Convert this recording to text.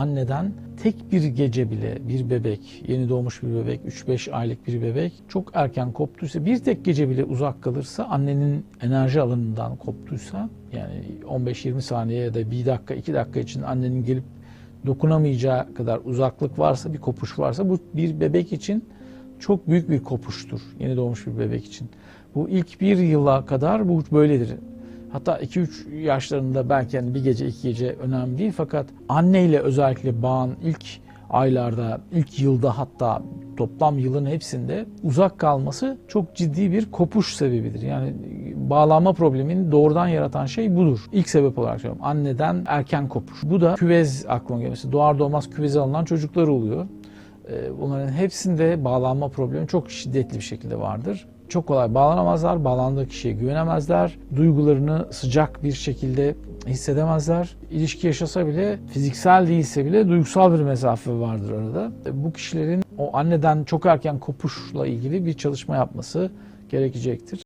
Anneden tek bir gece bile bir bebek, yeni doğmuş bir bebek, 3-5 aylık bir bebek çok erken koptuysa, bir tek gece bile uzak kalırsa, annenin enerji alanından koptuysa, yani 15-20 saniye ya da 1 dakika, 2 dakika için annenin gelip dokunamayacağı kadar uzaklık varsa, bir kopuş varsa bu bir bebek için çok büyük bir kopuştur. Yeni doğmuş bir bebek için. Bu ilk bir yıla kadar bu böyledir. Hatta 2-3 yaşlarında belki yani bir gece iki gece önemli değil fakat anneyle özellikle bağın ilk aylarda, ilk yılda hatta toplam yılın hepsinde uzak kalması çok ciddi bir kopuş sebebidir. Yani bağlanma problemini doğrudan yaratan şey budur. İlk sebep olarak söylüyorum. Anneden erken kopuş. Bu da küvez aklıma gelmesi. Doğar doğmaz küveze alınan çocuklar oluyor. Ee, Bunların hepsinde bağlanma problemi çok şiddetli bir şekilde vardır. Çok kolay bağlanamazlar, bağlandığı kişiye güvenemezler, duygularını sıcak bir şekilde hissedemezler. İlişki yaşasa bile, fiziksel değilse bile duygusal bir mesafe vardır arada. E, Bu kişilerin o anneden çok erken kopuşla ilgili bir çalışma yapması gerekecektir.